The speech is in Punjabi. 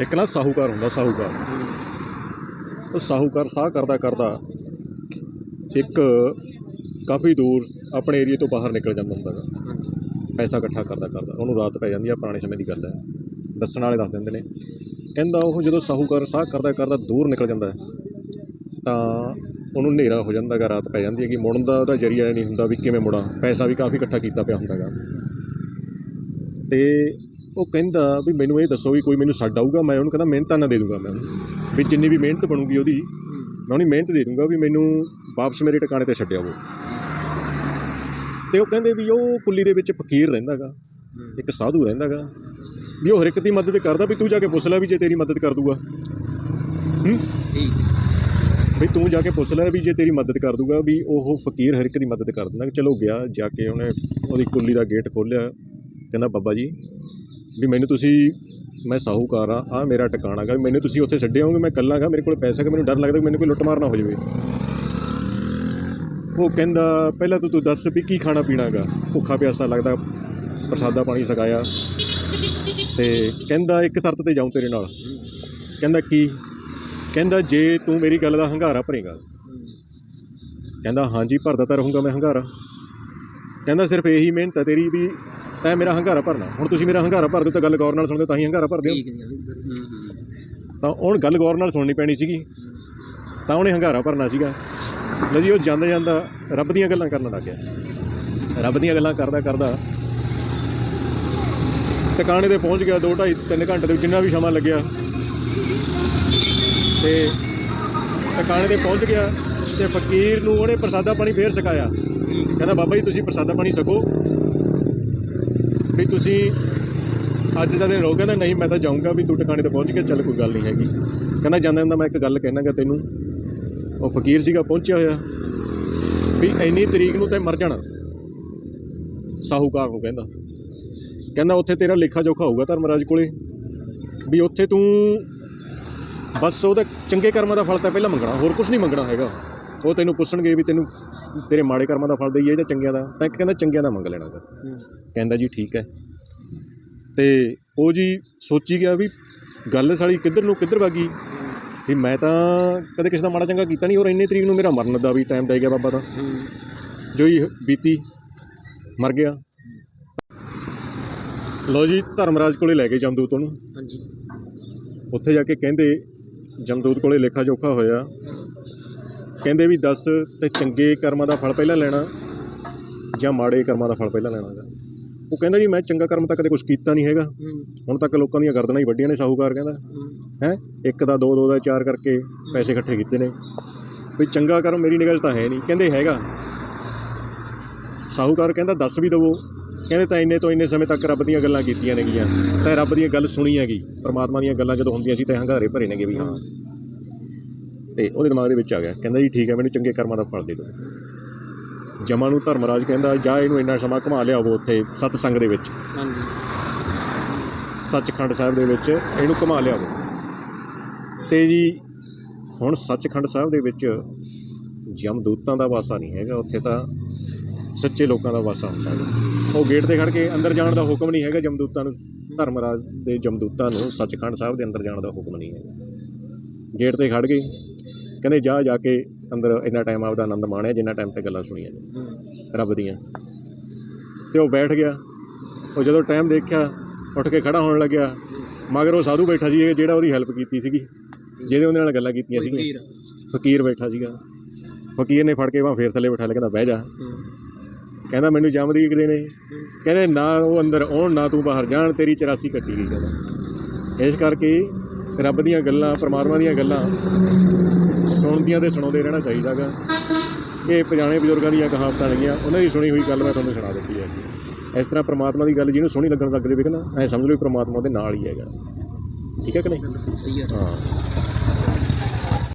ਇੱਕ ਨਾ ਸਾਹੂਕਾਰ ਹੁੰਦਾ, ਸਾਹੂਕਾਰ। ਉਹ ਸਾਹੂਕਾਰ ਸਾਹ ਕਰਦਾ ਕਰਦਾ ਇੱਕ ਕਾਫੀ ਦੂਰ ਆਪਣੇ ਏਰੀਆ ਤੋਂ ਬਾਹਰ ਨਿਕਲ ਜਾਂਦਾ ਹੁੰਦਾ ਗਾ। ਪੈਸਾ ਇਕੱਠਾ ਕਰਦਾ ਕਰਦਾ, ਉਹਨੂੰ ਰਾਤ ਪੈ ਜਾਂਦੀ ਆ, ਪੁਰਾਣੇ ਸਮੇਂ ਦੀ ਗੱਲ ਹੈ ਦੱਸਣ ਵਾਲੇ ਦੱਸ ਦਿੰਦੇ ਨੇ। ਕਹਿੰਦਾ ਉਹ ਜਦੋਂ ਸਾਹੂਕਾਰ ਸਾਹ ਕਰਦਾ ਕਰਦਾ ਦੂਰ ਨਿਕਲ ਜਾਂਦਾ ਤਾਂ ਉਹਨੂੰ ਹਨੇਰਾ ਹੋ ਜਾਂਦਾ ਗਾ, ਰਾਤ ਪੈ ਜਾਂਦੀ ਹੈ ਕਿ ਮੁੜਨ ਦਾ ਉਹਦਾ ਜਰੀਆ ਨਹੀਂ ਹੁੰਦਾ ਵੀ ਕਿਵੇਂ ਮੁੜਾਂ। ਪੈਸਾ ਵੀ ਕਾਫੀ ਇਕੱਠਾ ਕੀਤਾ ਪਿਆ ਹੁੰਦਾ ਗਾ। ਤੇ ਉਹ ਕਹਿੰਦਾ ਵੀ ਮੈਨੂੰ ਇਹ ਦੱਸੋ ਵੀ ਕੋਈ ਮੈਨੂੰ ਛੱਡ ਆਊਗਾ, ਮੈਂ ਉਹਨੂੰ ਕਹਿੰਦਾ ਮਿਹਨਤਾਂ ਨਾ ਦੇ ਦੂੰਗਾ ਮੈਂ। ਉਹਨੂੰ। ਵੀ ਜਿੰਨੀ ਵੀ ਮਿਹਨਤ ਬਣੂਗੀ ਉਹਦੀ, ਮੈਂ ਉਹਨੂੰ ਮਿਹਨਤ ਦੇ ਦੂੰਗਾ ਵੀ ਮੈਨੂੰ ਵਾਪਸ ਮੇਰੇ ਟਿਕਾਣੇ ਤੇ ਛੱਡਿਆ ਉਹ ਤੇ ਉਹ ਕਹਿੰਦੇ ਵੀ ਉਹ ਕੁੱਲੀ ਦੇ ਵਿੱਚ ਫਕੀਰ ਰਹਿੰਦਾਗਾ, ਇੱਕ ਸਾਧੂ ਰਹਿੰਦਾਗਾ। ਵੀ ਉਹ ਹਰ ਇੱਕ ਦੀ ਮਦਦ ਕਰਦਾ ਵੀ ਤੂੰ ਜਾ ਕੇ ਪੁੱਛ ਲੈ ਵੀ ਜੇ ਤੇਰੀ ਮਦਦ ਕਰ ਦੂਗਾ। ਹੂੰ? ਵੀ ਤੂੰ ਜਾ ਕੇ ਪੁੱਛ ਲੈ ਵੀ ਜੇ ਤੇਰੀ ਮਦਦ ਕਰ ਦੂਗਾ ਵੀ ਉਹ ਫਕੀਰ ਹਰ ਇੱਕ ਦੀ ਮਦਦ ਕਰ ਦਿੰਦਾ ਚਲੋ ਗਿਆ, ਜਾ ਕੇ ਉਹਨੇ ਉਹਦੀ ਕੁੱਲੀ ਦਾ ਗੇਟ ਖੋਲ੍ਹਿਆ। ਕਹਿੰਦਾ, ਬਾਬਾ ਜੀ ਵੀ ਮੈਨੂੰ ਤੁਸੀਂ, ਮੈਂ ਸਾਹੂਕਾਰ ਆ ਆ ਮੇਰਾ ਟਿਕਾਣਾ ਗਾ, ਵੀ ਮੈਨੂੰ ਤੁਸੀਂ ਉੱਥੇ ਛੱਡੇ ਆਉਂਗੇ ਮੈਂ ਇਕੱਲਾ ਗਾ, ਮੇਰੇ ਕੋਲ ਪੈਸਾ ਕਿ ਮੈਨੂੰ ਡਰ ਲੱਗਦਾ ਵੀ ਮੈਨੂੰ ਕੋਈ ਲੁੱਟ ਮਾਰ ਨਾ ਹੋ ਜਾਵੇ। ਉਹ ਕਹਿੰਦਾ, ਪਹਿਲਾਂ ਤੂੰ ਤੂੰ ਦੱਸ ਵੀ ਕੀ ਖਾਣਾ ਪੀਣਾ ਗਾ? ਭੁੱਖਾ ਪਿਆਸਾ ਲੱਗਦਾ, ਪ੍ਰਸਾਦਾ ਪਾਣੀ ਸਕਾਇਆ ਤੇ ਕਹਿੰਦਾ, ਇੱਕ ਸ਼ਰਤ ਤੇ ਜਾਉਂ ਤੇਰੇ ਨਾਲ। ਕਹਿੰਦਾ, ਕੀ? ਕਹਿੰਦਾ, ਜੇ ਤੂੰ ਮੇਰੀ ਗੱਲ ਦਾ ਹੰਗਾਰਾ ਭਰੇਗਾ। ਕਹਿੰਦਾ, ਹਾਂਜੀ, ਭਰਦਾ ਤਾਂ ਰਹੂੰਗਾ ਮੈਂ ਹੰਗਾਰਾ। ਕਹਿੰਦਾ, ਸਿਰਫ ਇਹੀ ਮਿਹਨਤ ਹੈ ਤੇਰੀ ਵੀ ਤੈਂ ਮੇਰਾ ਹੰਗਾਰਾ ਭਰਨਾ। ਹੁਣ ਤੁਸੀਂ ਮੇਰਾ ਹੰਗਾਰਾ ਭਰ ਦਿਓ ਤਾਂ ਗੱਲ ਗੌਰ ਨਾਲ ਸੁਣਦੇ ਤਾਂ ਹੀ ਹੰਗਾਰਾ ਭਰਦੇ ਹੋ। ਠੀਕ ਜੀ ਹੂੰ ਤਾਂ ਹੁਣ ਗੱਲ ਗੌਰ ਨਾਲ ਸੁਣਨੀ ਪੈਣੀ ਸੀਗੀ। ਤਾਂ ਉਹਨੇ ਹੰਗਾਰਾ ਭਰਨਾ ਸੀਗਾ। ਲਓ ਜੀ ਉਹ ਜਾਂਦਾ ਜਾਂਦਾ ਰੱਬ ਦੀਆਂ ਗੱਲਾਂ ਕਰਨ ਲੱਗ ਗਿਆ। ਰੱਬ ਦੀਆਂ ਗੱਲਾਂ ਕਰਦਾ ਕਰਦਾ ਟਿਕਾਣੇ ਤੇ ਪਹੁੰਚ ਗਿਆ 2 2.5 3 ਘੰਟੇ ਦੇ ਵਿੱਚ ਜਿੰਨਾ ਵੀ ਸਮਾਂ ਲੱਗਿਆ। ਤੇ ਟਿਕਾਣੇ ਤੇ ਪਹੁੰਚ ਗਿਆ ਤੇ ਫਕੀਰ ਨੂੰ ਉਹਨੇ ਪ੍ਰਸਾਦਾ ਪਾਣੀ ਫੇਰ ਸਿਖਾਇਆ। ਕਹਿੰਦਾ ਬਾਬਾ ਜੀ ਤੁਸੀਂ ਪ੍ਰਸਾਦਾ ਪਾਣੀ ਸਕੋ। ਵੀ ਤੁਸੀਂ ਅੱਜ ਦਾ ਦਿਨ ਰਹੋ ਕਹਿੰਦਾ ਨਹੀਂ, ਮੈਂ ਤਾਂ ਜਾਊਂਗਾ ਵੀ ਤੂੰ ਟਿਕਾਣੇ ਤੇ ਪਹੁੰਚ ਗਿਆ ਚੱਲ, ਕੋਈ ਗੱਲ ਨਹੀਂ ਹੈਗੀ। ਕਹਿੰਦਾ ਜਾਂਦਾ ਜਾਂਦਾ ਮੈਂ ਇੱਕ ਗੱਲ ਕਹਿਣਾਗਾ ਤੈਨੂੰ। ਉਹ ਫਕੀਰ ਸੀਗਾ, ਪਹੁੰਚਿਆ ਹੋਇਆ। ਵੀ ਇੰਨੀ ਤਰੀਕ ਨੂੰ ਤੇ ਮਰ ਜਾਣਾ। ਸਾਹੂਕਾਰ ਨੂੰ ਕਹਿੰਦਾ। ਕਹਿੰਦਾ, ਉੱਥੇ ਤੇਰਾ ਲੇਖਾ ਜੋਖਾ ਹੋਊਗਾ ਧਰਮਰਾਜ ਕੋਲੇ। ਵੀ ਉੱਥੇ ਤੂੰ ਬਸ ਉਹਦਾ ਚੰਗੇ ਕਰਮਾਂ ਦਾ ਫਲ ਤਾਂ ਪਹਿਲਾਂ ਮੰਗਣਾ, ਹੋਰ ਕੁਝ ਨਹੀਂ ਮੰਗਣਾ ਹੈਗਾ। ਉਹ ਤੈਨੂੰ ਪੁੱਛਣਗੇ ਵੀ ਤੈਨੂੰ ਤੇਰੇ ਮਾੜੇ ਕਰਮਾਂ ਦਾ ਫਲ ਦੇਈਏ ਜਾਂ ਚੰਗਿਆਂ ਦਾ ਤਾਂ ਇੱਕ ਕਹਿੰਦਾ ਚੰਗਿਆਂ ਦਾ ਮੰਗ ਲੈਣਾ ਗਾ। ਕਹਿੰਦਾ ਜੀ ਠੀਕ ਹੈ। ਤੇ ਉਹ ਜੀ ਸੋਚੀ ਗਿਆ ਵੀ ਗੱਲ ਸਾਲੀ ਕਿੱਧਰ ਨੂੰ ਕਿੱਧਰ ਵਾਗੀ ਵੀ ਮੈਂ ਤਾਂ ਕਦੇ ਕਿਸੇ ਦਾ ਮਾੜਾ ਚੰਗਾ ਕੀਤਾ ਨਹੀਂ ਔਰ ਇੰਨੀ ਤਰੀਕ ਨੂੰ ਮੇਰਾ ਮਰਨ ਦਾ ਵੀ ਟਾਈਮ ਦੇ ਗਿਆ ਬਾਬਾ ਦਾ। ਜੋ ਹੀ ਬੀਤੀ ਮਰ ਗਿਆ। ਲੋ ਜੀ ਧਰਮਰਾਜ ਕੋਲੇ ਲੈ ਗਏ ਜਮਦੂਤ ਉਹਨੂੰ। ਹਾਂਜੀ। ਉੱਥੇ ਜਾ ਕੇ ਕਹਿੰਦੇ ਜਮਦੂਤ ਕੋਲੇ ਲੇਖਾ ਜੋਖਾ ਹੋਇਆ। ਕਹਿੰਦੇ ਵੀ ਦੱਸ ਤੇ ਚੰਗੇ ਕਰਮਾਂ ਦਾ ਫਲ ਪਹਿਲਾਂ ਲੈਣਾ ਜਾਂ ਮਾੜੇ ਕਰਮਾਂ ਦਾ ਫਲ ਪਹਿਲਾਂ ਲੈਣਾ ਗਾ ਉਹ ਕਹਿੰਦਾ ਜੀ ਮੈਂ ਚੰਗਾ ਕਰਮ ਤਾਂ ਕਦੇ ਕੁਝ ਕੀਤਾ ਨਹੀਂ ਹੈਗਾ। ਹੁਣ ਤੱਕ ਲੋਕਾਂ ਦੀਆਂ ਗਰਦਨਾਂ ਹੀ ਵੱਡੀਆਂ ਨੇ ਸਾਹੂਕਾਰ ਕਹਿੰਦਾ। ਹੈ। ਇੱਕ ਦਾ ਦੋ ਦੋ ਦਾ ਚਾਰ ਕਰਕੇ ਪੈਸੇ ਇਕੱਠੇ ਕੀਤੇ ਨੇ। ਵੀ ਚੰਗਾ ਕਰਮ ਮੇਰੀ ਨਿਗਾਹ ਤਾਂ ਹੈ ਨਹੀਂ। ਕਹਿੰਦੇ ਹੈਗਾ। ਸਾਹੂਕਾਰ ਕਹਿੰਦਾ ਦੱਸ ਵੀ ਦਵੋ। ਕਹਿੰਦੇ ਤਾਂ ਇੰਨੇ ਤੋਂ ਇੰਨੇ ਸਮੇਂ ਤੱਕ ਰੱਬ ਦੀਆਂ ਗੱਲਾਂ ਕੀਤੀਆਂ ਨੇਗੀਆਂ। ਤਾਂ ਰੱਬ ਦੀਆਂ ਗੱਲ ਸੁਣੀ ਹੈਗੀ। ਪਰਮਾਤਮਾ ਦੀਆਂ ਗੱਲਾਂ ਜਦੋਂ ਹੁੰਦੀਆਂ ਸੀ ਤਾਂ ਹੰਗਾਰੇ ਭਰੇ ਨੇਗੇ ਵੀ ਹਾਂ। ਤੇ ਉਹਦੇ ਦਿਮਾਗ ਦੇ ਵਿੱਚ ਆ ਗਿਆ। ਕਹਿੰਦਾ ਜੀ ਠੀਕ ਹੈ ਮੈਨੂੰ ਚੰਗੇ ਕਰਮਾਂ ਦਾ ਫਲ ਦੇ ਦਿਓ। ਜਮਾ ਨੂੰ ਧਰਮਰਾਜ ਕਹਿੰਦਾ ਜਾ ਇਹਨੂੰ ਇੰਨਾ ਸਮਾਂ ਘੁਮਾ ਲਿਆਵੋ ਉੱਥੇ ਸਤਸੰਗ ਦੇ ਵਿੱਚ। ਹਾਂਜੀ। ਸੱਚਖੰਡ ਸਾਹਿਬ ਦੇ ਵਿੱਚ ਇਹਨੂੰ ਘੁਮਾ ਲਿਆਵੋ ਤੇ ਜੀ ਹੁਣ ਸੱਚਖੰਡ ਸਾਹਿਬ ਦੇ ਵਿੱਚ ਜਮਦੂਤਾਂ ਦਾ ਵਾਸਾ ਨਹੀਂ ਹੈਗਾ। ਉੱਥੇ ਤਾਂ ਸੱਚੇ ਲੋਕਾਂ ਦਾ ਵਾਸਾ ਹੁੰਦਾ ਹੈ। ਉਹ ਗੇਟ ਤੇ ਖੜ ਕੇ ਅੰਦਰ ਜਾਣ ਦਾ ਹੁਕਮ ਨਹੀਂ ਹੈਗਾ। ਜਮਦੂਤਾਂ ਨੂੰ ਧਰਮਰਾਜ ਦੇ ਜਮਦੂਤਾਂ ਨੂੰ ਸੱਚਖੰਡ ਸਾਹਿਬ ਦੇ ਅੰਦਰ ਜਾਣ ਦਾ ਹੁਕਮ ਨਹੀਂ ਹੈਗਾ। ਗੇਟ ਤੇ ਖੜ ਗਏ ਕਹਿੰਦੇ ਜਾ ਜਾ ਕੇ ਅੰਦਰ ਇੰਨਾ ਟਾਈਮ ਆਪਦਾ ਆਨੰਦ ਮਾਣਿਆ ਜਿੰਨਾ ਟਾਈਮ ਤੇ ਗੱਲਾਂ ਸੁਣੀਆਂ ਨੇ। ਰੱਬ ਦੀਆਂ। ਤੇ ਉਹ ਬੈਠ ਗਿਆ। ਉਹ ਜਦੋਂ ਟਾਈਮ ਦੇਖਿਆ ਉੱਠ ਕੇ ਖੜਾ ਹੋਣ ਲੱਗਿਆ ਮਗਰ ਉਹ ਸਾਧੂ ਬੈਠਾ ਸੀ ਜਿਹੜਾ ਉਹਦੀ ਹੈਲਪ ਕੀਤੀ ਸੀਗੀ ਜਿਹਦੇ ਉਹਦੇ ਨਾਲ ਗੱਲਾਂ ਕੀਤੀਆਂ ਸੀਗੀਆਂ। ਫਕੀਰ। ਬੈਠਾ ਸੀਗਾ। ਫਕੀਰ ਨੇ ਫੜ ਕੇ ਬਾਹ ਫੇਰ ਥੱਲੇ ਬਿਠਾ ਲਿਆ ਕਹਿੰਦਾ ਬਹਿ ਜਾ। ਕਹਿੰਦਾ ਮੈਨੂੰ ਜਮਦੀ ਕਿਤੇ ਨੇ ਕਹਿੰਦੇ ਨਾ ਉਹ ਅੰਦਰ ਆਉਣ ਨਾ ਤੂੰ ਬਾਹਰ ਜਾਣ ਤੇਰੀ 84 ਕੱਟੀ ਗਈ। ਕਹਿੰਦਾ ਇਸ ਕਰਕੇ ਰੱਬ ਦੀਆਂ ਗੱਲਾਂ ਪਰਮਾਤਮਾ ਦੀਆਂ ਗੱਲਾਂ ਸੁਣਦੀਆਂ ਤੇ ਸੁਣਾਉਂਦੇ ਰਹਿਣਾ ਚਾਹੀਦਾਗਾ ਇਹ ਪੁਰਾਣੇ ਬਜ਼ੁਰਗਾਂ ਦੀਆਂ ਕਹਾਵਤਾਂ ਹੈਗੀਆਂ ਉਹਨਾਂ ਦੀ ਸੁਣੀ ਹੋਈ ਗੱਲ ਮੈਂ ਤੁਹਾਨੂੰ ਸੁਣਾ ਦਿੱਤੀ ਹੈ। ਇਸ ਤਰ੍ਹਾਂ ਪ੍ਰਮਾਤਮਾ ਦੀ ਗੱਲ ਜਿਹਨੂੰ ਸੋਹਣੀ ਲੱਗਣ ਲੱਗ ਜਾਵੇ ਕਿ ਨਾ ਐ ਸਮਝ ਲਓ ਪ੍ਰਮਾਤਮਾ ਉਹਦੇ ਨਾਲ ਹੀ ਹੈਗਾ। ਠੀਕ ਹੈ ਕਿ ਨਹੀਂ? ਹਾਂ।